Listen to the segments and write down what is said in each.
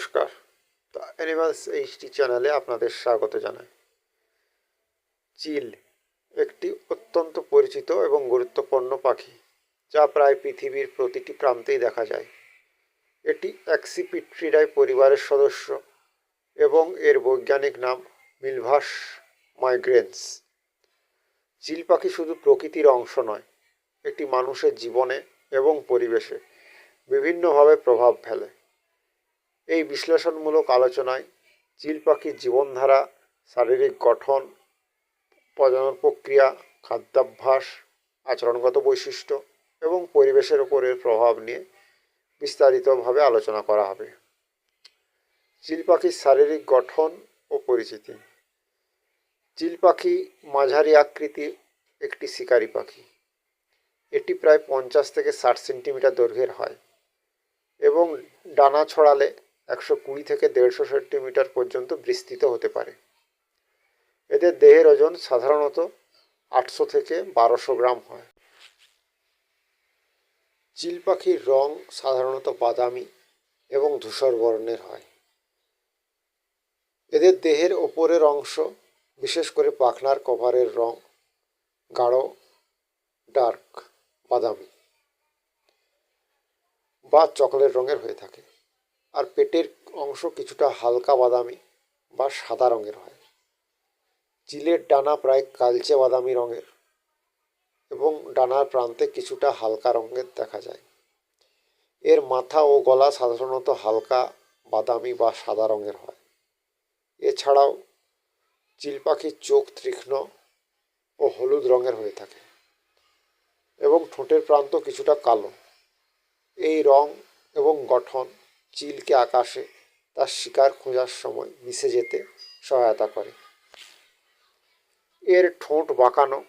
নমস্কার। The animals HT চ্যানেলে আপনাদের স্বাগত জানাই। চিল একটি অত্যন্ত পরিচিত এবং গুরুত্বপূর্ণ পাখি, যা প্রায় পৃথিবীর প্রতিটি প্রান্তেই দেখা যায়। এটি অ্যাক্সিপিট্রিডাই পরিবারের সদস্য এবং এর বৈজ্ঞানিক নাম মিলভাস মাইগ্রেন্স চিল পাখি শুধু প্রকৃতির অংশ নয়, এটি মানুষের জীবনে এবং পরিবেশে বিভিন্নভাবে প্রভাব ফেলে। এই বিশ্লেষণমূলক আলোচনায় চিল পাখির জীবনধারা, শারীরিক গঠন, প্রজনন প্রক্রিয়া, খাদ্যাভ্যাস, আচরণগত বৈশিষ্ট্য এবং পরিবেশের ওপর এর প্রভাব নিয়ে বিস্তারিতভাবে আলোচনা করা হবে। চিল পাখির শারীরিক গঠন ও পরিচিতি। চিল পাখি মাঝারি আকৃতির একটি শিকারী পাখি। এটি প্রায় পঞ্চাশ থেকে ষাট সেন্টিমিটার দৈর্ঘ্যের হয় এবং ডানা ছড়ালে একশো কুড়ি থেকে দেড়শো সেন্টিমিটার পর্যন্ত বিস্তৃত হতে পারে। এদের দেহের ওজন সাধারণত আটশো থেকে বারোশো গ্রাম হয়। চিল পাখির রং সাধারণত বাদামি এবং ধূসর বর্ণের হয়। এদের দেহের ওপরের অংশ, বিশেষ করে পাখনার কভারের রং, গাঢ়, ডার্ক, বাদামি বা চকলেট রঙের হয়ে থাকে। আর পেটের অংশ কিছুটা হালকা বাদামি বা সাদা রঙের হয়। চিলের ডানা প্রায় কালচে বাদামি রঙের এবং ডানার প্রান্তে কিছুটা হালকা রঙের দেখা যায়। এর মাথা ও গলা সাধারণত হালকা বাদামি বা সাদা রঙের হয়। এছাড়াও চিল পাখির চোখ তীক্ষ্ণ ও হলুদ রঙের হয়ে থাকে এবং ঠোঁটের প্রান্ত কিছুটা কালো। এই রং এবং গঠন চিলকে আকাশে তার শিকার খোঁজার সময় মিশে যেতে সহায়তা করে। এর ঠোঁট বাঁকানো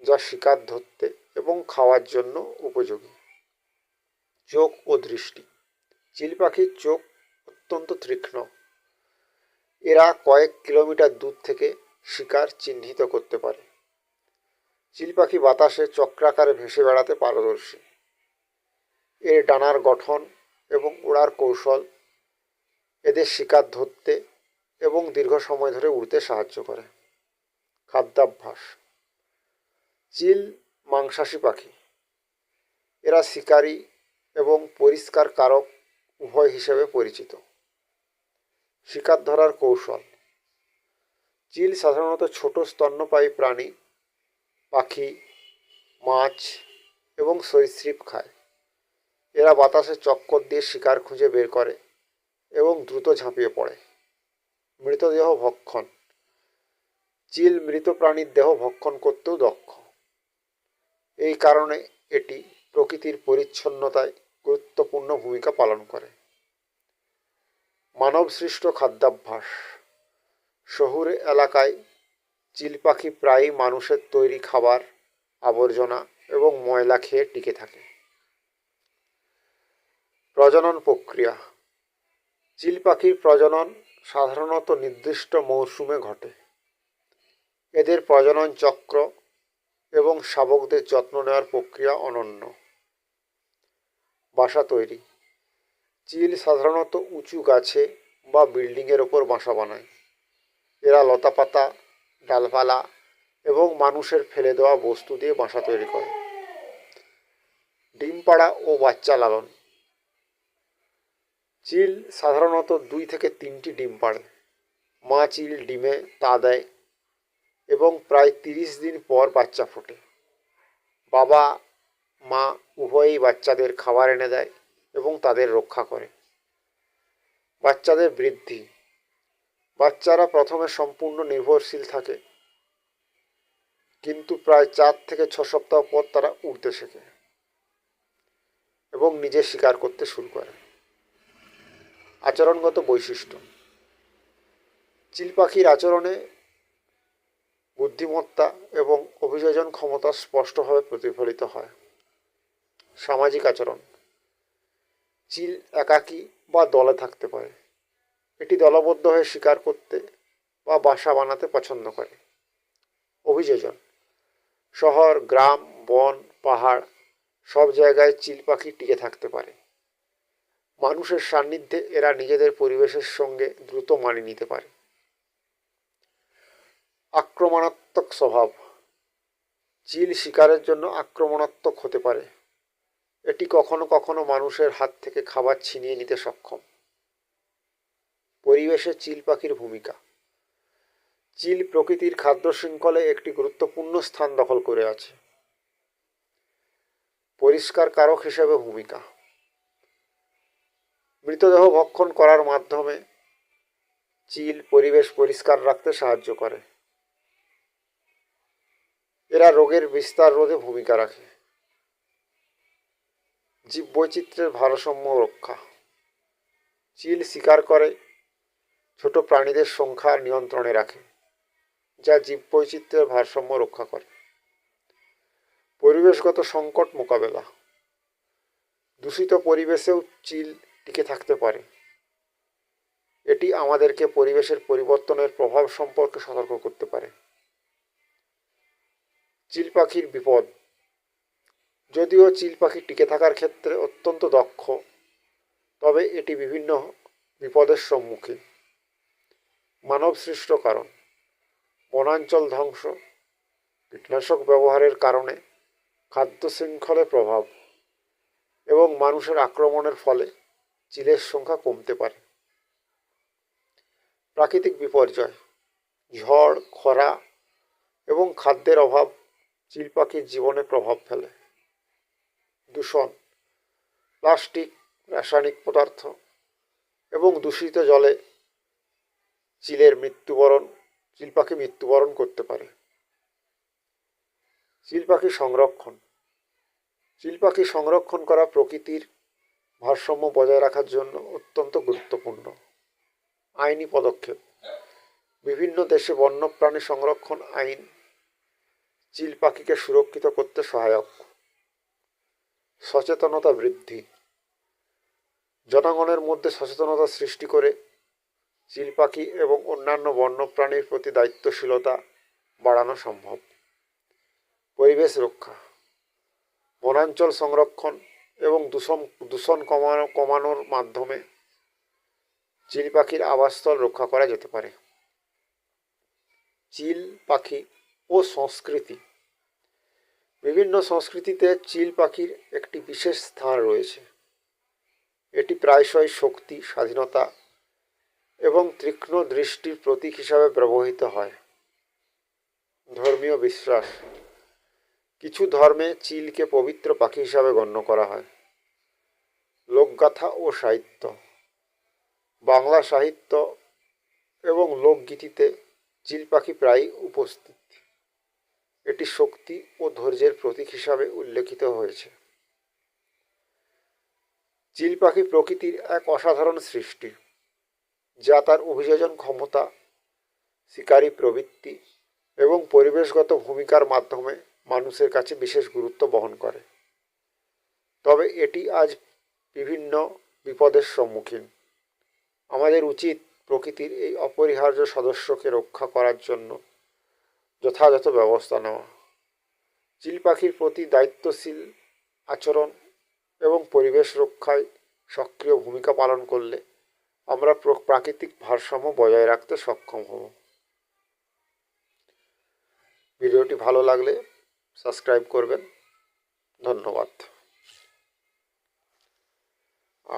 যা শিকার ধরতে এবং খাওয়ার জন্য উপযোগী। চোখ ও দৃষ্টি। চিল পাখির চোখ অত্যন্ত তীক্ষ্ণ। এরা কয়েক কিলোমিটার দূর থেকে শিকার চিহ্নিত করতে পারে। চিল পাখি বাতাসে চক্রাকারে ভেসে বেড়াতে পারদর্শী। এর ডানার গঠন এবং ওড়ার কৌশল, এদের শিকার ধরতে এবং দীর্ঘ সময় ধরে উড়তে সাহায্য করে। খাদ্যাভ্যাস। চিল মাংসাশী পাখি। এরা শিকারী এবং পরিষ্কার কারক উভয় হিসেবে পরিচিত। শিকার ধরার কৌশল। চিল সাধারণত ছোট স্তন্যপায়ী প্রাণী, পাখি, মাছ এবং সরীসৃপ খায়। এরা বাতাসে চক্কর দিয়ে শিকার খুঁজে বের করে এবং দ্রুত ঝাঁপিয়ে পড়ে। মৃতদেহ ভক্ষণ। চিল মৃত প্রাণীর দেহ ভক্ষণ করতেও দক্ষ। এই কারণে এটি প্রকৃতির পরিচ্ছন্নতায় গুরুত্বপূর্ণ ভূমিকা পালন করে। মানবসৃষ্ট খাদ্যাভ্যাস। শহুরে এলাকায় চিল পাখি প্রায়ই মানুষের তৈরি খাবার, আবর্জনা এবং ময়লা খেয়ে টিকে থাকে। প্রজনন প্রক্রিয়া। চিল পাখির প্রজনন সাধারণত নির্দিষ্ট মৌসুমে ঘটে। এদের প্রজনন চক্র এবং শাবকদের যত্ন নেওয়ার প্রক্রিয়া অনন্য। বাসা তৈরি। চিল সাধারণত উঁচু গাছে বা বিল্ডিংয়ের ওপর বাসা বানায়। এরা লতাপাতা, ডালপালা এবং মানুষের ফেলে দেওয়া বস্তু দিয়ে বাসা তৈরি করে। ডিম পাড়া ও বাচ্চা লালন। চিল সাধারণত দুই থেকে তিনটি ডিম পাড়ে। মা চিল ডিমে তা দেয় এবং প্রায় তিরিশ দিন পর বাচ্চা ফোটে। বাবা, মা উভয়েই বাচ্চাদের খাবার এনে দেয় এবং তাদের রক্ষা করে। বাচ্চাদের বৃদ্ধি। বাচ্চারা প্রথমে সম্পূর্ণ নির্ভরশীল থাকে। কিন্তু প্রায় চার থেকে ছ সপ্তাহ পর তারা উড়তে শেখে এবং নিজে শিকার করতে শুরু করে। আচরণগত বৈশিষ্ট্য। চিল পাখির আচরণে বুদ্ধিমত্তা এবং অভিযোজন ক্ষমতা স্পষ্টভাবে প্রতিফলিত হয়। সামাজিক আচরণ। চিল একাকী বা দলে থাকতে পারে। এটি দলবদ্ধ হয়ে শিকার করতে বা বাসা বানাতে পছন্দ করে। অভিযোজন। শহর, গ্রাম, বন, পাহাড় সব জায়গায় চিল পাখি টিকে থাকতে পারে। মানুষের সান্নিধ্যে এরা নিজেদের পরিবেশের সঙ্গে দ্রুত মানিয়ে নিতে পারে। আক্রমণাত্মক স্বভাব। চিল শিকারের জন্য আক্রমণাত্মক হতে পারে। এটি কখনো কখনো মানুষের হাত থেকে খাবার ছিনিয়ে নিতে সক্ষম। পরিবেশে চিল পাখির ভূমিকা। চিল প্রকৃতির খাদ্য শৃঙ্খলে একটি গুরুত্বপূর্ণ স্থান দখল করে আছে। পরিষ্কার কারক হিসেবে ভূমিকা। মৃতদেহ ভক্ষণ করার মাধ্যমে চিল, পরিবেশ পরিষ্কার রাখতে সাহায্য করে। এরা রোগের বিস্তার রোধে ভূমিকা রাখে। জীববৈচিত্র্যের ভারসাম্য রক্ষা। চিল শিকার করে, ছোট প্রাণীদের সংখ্যা নিয়ন্ত্রণে রাখে, যা জীববৈচিত্র্যের ভারসাম্য রক্ষা করে। পরিবেশগত সংকট মোকাবেলা। দূষিত পরিবেশেও চিল টিকে থাকতে পারে। এটি আমাদেরকে পরিবেশের পরিবর্তনের প্রভাব সম্পর্কে সতর্ক করতে পারে। চিল পাখির বিপদ। যদিও চিল পাখি টিকে থাকার ক্ষেত্রে অত্যন্ত দক্ষ, তবে এটি বিভিন্ন বিপদের সম্মুখীন। মানবসৃষ্ট কারণ। বনাঞ্চল ধ্বংস। কীটনাশক ব্যবহারের কারণে খাদ্য শৃঙ্খলে প্রভাব এবং মানুষের আক্রমণের ফলে চিলের সংখ্যা কমতে পারে। প্রাকৃতিক বিপর্যয়, ঝড়, খরা এবং খাদ্যের অভাব চিল পাখির জীবনে প্রভাব ফেলে। দূষণ, প্লাস্টিক, রাসায়নিক পদার্থ এবং দূষিত জলে চিলের মৃত্যুবরণ, চিল পাখি মৃত্যুবরণ করতে পারে। চিল পাখি সংরক্ষণ, চিল পাখি সংরক্ষণ করা প্রকৃতির ভারসাম্য বজায় রাখার জন্য অত্যন্ত গুরুত্বপূর্ণ। আইনি পদক্ষেপ। বিভিন্ন দেশে বন্যপ্রাণী সংরক্ষণ আইন চিল পাখিকে সুরক্ষিত করতে সহায়ক। সচেতনতা বৃদ্ধি। জনগণের মধ্যে সচেতনতা সৃষ্টি করে চিল পাখি এবং অন্যান্য বন্যপ্রাণীর প্রতি দায়িত্বশীলতা বাড়ানো সম্ভব। পরিবেশ রক্ষা। বনাঞ্চল সংরক্ষণ এবং দূষণ দূষণ কমানো, কমানোর মাধ্যমে চিল পাখির আবাসস্থল রক্ষা করা যেতে পারে। চিল পাখি ও সংস্কৃতি। বিভিন্ন সংস্কৃতিতে চিল পাখির একটি বিশেষ স্থান রয়েছে। এটি প্রায়শই শক্তি, স্বাধীনতা এবং তীক্ষ্ণ দৃষ্টির প্রতীক হিসাবে ব্যবহৃত হয়। ধর্মীয় বিশ্বাস কিছু ধর্মে চিলকে পবিত্র পাখি হিসাবে গণ্য করা হয়। লোকগাথা ও সাহিত্য। বাংলা সাহিত্য এবং লোকগীতিতে চিল পাখি প্রায়ই উপস্থিত। এটি শক্তি ও ধৈর্যের প্রতীক হিসাবে উল্লেখিত হয়েছে। চিল পাখি প্রকৃতির এক অসাধারণ সৃষ্টি, যা তার অভিযোজন ক্ষমতা, শিকারী প্রবৃত্তি এবং পরিবেশগত ভূমিকার মাধ্যমে মানুষের কাছে বিশেষ গুরুত্ব বহন করে। তবে এটি আজ বিভিন্ন বিপদের সম্মুখীন। আমাদের উচিত প্রকৃতির এই অপরিহার্য সদস্যকে রক্ষা করার জন্য যথাযথ ব্যবস্থা নেওয়া। চিল পাখির প্রতি দায়িত্বশীল আচরণ এবং পরিবেশ রক্ষায় সক্রিয় ভূমিকা পালন করলে আমরা প্রাকৃতিক ভারসাম্য বজায় রাখতে সক্ষম হব। ভিডিওটি ভালো লাগলে সাবস্ক্রাইব করবেন ধন্যবাদ